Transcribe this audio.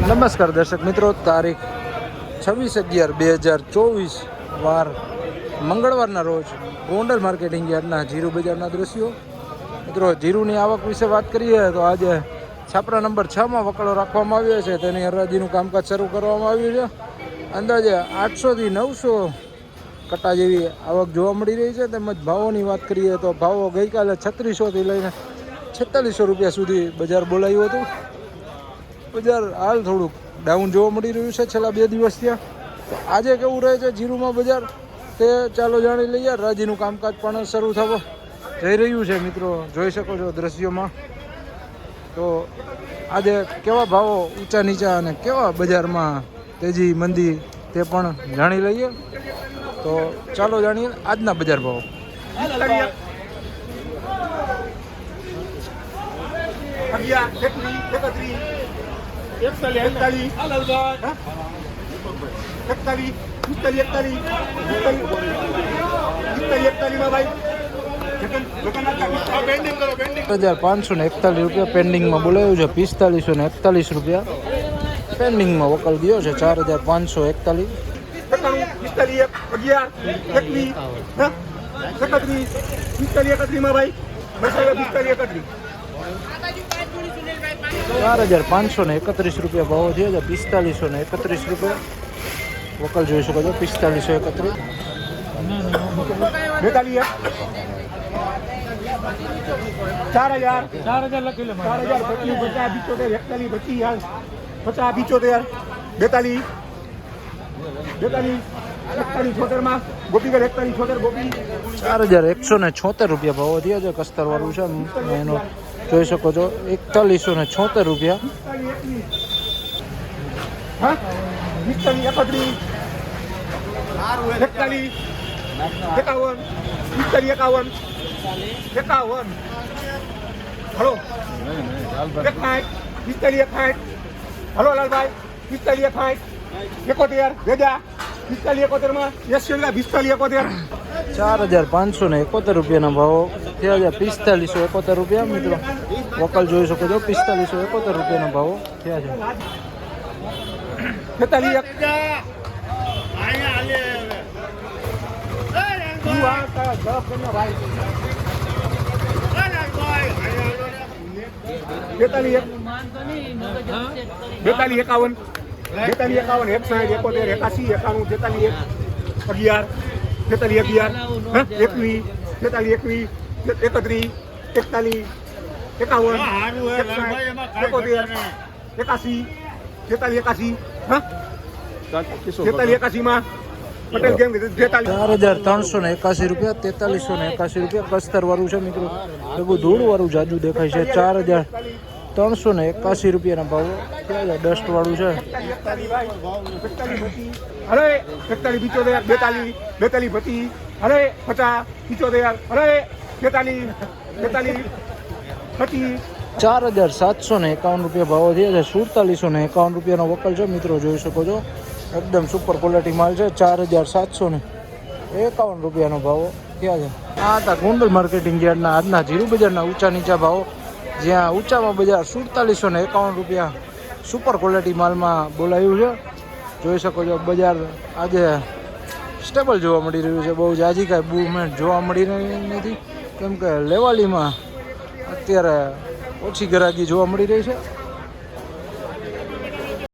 નમસ્કાર દર્શક મિત્રો, તારીખ છવ્વીસ અગિયાર બે હજાર ચોવીસ વાર મંગળવારના રોજ ગોંડલ માર્કેટિંગ યાર્ડના જીરુ બજારના દ્રશ્યો. મિત્રો, જીરુની આવક વિશે વાત કરીએ તો આજે છાપરા નંબર છમાં વકડો રાખવામાં આવ્યો છે. તેની હરાજીનું કામકાજ શરૂ કરવામાં આવ્યું છે. અંદાજે આઠસોથી નવસો કટ્ટા જેવી આવક જોવા મળી રહી છે. તેમજ ભાવોની વાત કરીએ તો ભાવો ગઈકાલે છત્રીસોથી લઈને છેતાલીસો રૂપિયા સુધી બજાર બોલાયું હતું. બજાર હાલ થોડુંક ડાઉન જોવા મળી રહ્યું છે, છેલ્લા બે દિવસ ત્યાં આજે કેવું રહે છે જીરુમાં બજાર? તે ચાલો જાણી લઈએ. રાજીનું કામકાજ પણ શરૂ થવા જઈ રહ્યું છે, મિત્રો. જોઈ શકો છો દ્રશ્યોમાં. તો આજે કેવા ભાવો ઊંચા નીચા અને કેવા બજારમાં તેજી મંદી તે પણ જાણી લઈએ. તો ચાલો જાણીએ આજના બજાર ભાવ. અગિયાર એકત્રીસ. એકતાલીસ એકતાલીસ એકતાલીસ પિસ્તાલીસ એકતાલીસ પિસ્તાલીસ એકતાલીસમાં ભાઈ. હજાર પાંચસો ને એકતાલીસ રૂપિયા પેન્ડિંગમાં બોલાવ્યું છે. પિસ્તાલીસો ને એકતાલીસ રૂપિયા પેન્ડિંગમાં વકલ ગયો છે. ચાર હજાર પાંચસો એકતાલીસ. પિસ્તાલીસ એક અગિયાર એકવીસ. હા? એકત્રીસ પિસ્તાલીસ એકત્રીસમાં ભાઈ. પિસ્તાલીસ એકત્રીસ. ચાર હજાર પાંચસો ને એકત્રીસ રૂપિયા ભાવ થયો છે, પિસ્તાલીસો ને એકત્રીસ રૂપિયા. વકલ જોઈ શકો છો, પિસ્તાલીસો એકત્રીસ. બેતાલીસ. ચાર હજાર. ચાર હજાર લખી લો ચાર હજાર પચીસ, પચાસ પિચોતેર, એકતાલીસ, પચીસ હાલ પચાસ પિચોતેર. બેતાલીસ. બેતાલીસ. એકતાલીસ, છોતેરમાં. ગોપીગઢ એકતાલીસ, છોતેર, ગોપી. ચાર હજાર એકસો ને છોતેર રૂપિયા ભાવ થયો છે, કસ્તરવાળું છે, એનો જોઈ શકો છો એકતાલીસો ને છોતેર રૂપિયા હલો લાલભાઈ પિસ્તાલીસ ફાઈટ એકોતેર ભેજા પિસ્તાલીસ એકોતેરમાં એસી પિસ્તાલીસ એકોતેર ચાર હજાર પાંચસો ને એકોતેર રૂપિયાના ભાવો. થયા હજાર પિસ્તાલીસો એકોતેર રૂપિયા, મિત્રો. વકલ જોઈ શકો છો, પિસ્તાલીસો એકોતેર રૂપિયાના ભાવો થયા છે. બેતાલીસ એકાવન. બેતાલીસ એકાવન, એકસાઠ, એકોતેર, એકાસી, એકાણું તેતાલીસ અગિયાર. તેતાલીસ અગિયાર હા? એકવીસ તેતાલીસ એકવીસ એકત્રીસ એકતાલીસ એકાવન એકોતેર એકાસી તેતાલી એકાસી હા? તેતાલી એકાસીમાં પટેલ કેમ ચાર હજાર ત્રણસો ને એકાસી રૂપિયા તેતાલીસો ને એકાસી રૂપિયા કસ્તર વાળું છે મિત્રો. ભેગું ધૂળ વાળું જાજુ દેખાય છે. ચાર હજાર ત્રણસો ને એકાસી રૂપિયાના ભાવ. છે? ડસ્ટ વાળું છે? અરે એકતાલીસ પિચોતેર બેતાલીસ બેતાલીસ પચીસ અરે પચાસ પિચોતેર અરે બેતાલીસ બેતાલીસ પચીસ. ચાર હજાર સાતસો ને એકાવન રૂપિયા ભાવો થયા છે. સુડતાલીસો ને એકાવન રૂપિયાનો વકલ છે. મિત્રો જોઈ શકો છો. એકદમ સુપર ક્વોલિટી માલ છે. ચાર હજાર સાતસો ને એકાવન રૂપિયાનો ભાવો થયા છે. આ હતા ગોંડલ માર્કેટિંગ યાર્ડના આજના જીરું બજારના ઊંચા નીચા ભાવો. જ્યાં ઊંચામાં બજાર સુડતાલીસો ને એકાવન રૂપિયા સુપર ક્વોલિટી માલમાં બોલાયું છે. જોઈ શકો છો, બજાર આજે સ્ટેબલ જોવા મળી રહ્યું છે. બહુ જાજી કાંઈ મૂવમેન્ટ જોવા મળી રહી નથી. કેમ કે લેવાલીમાં અત્યારે ઓછી ગરાગી જોવા મળી રહી છે.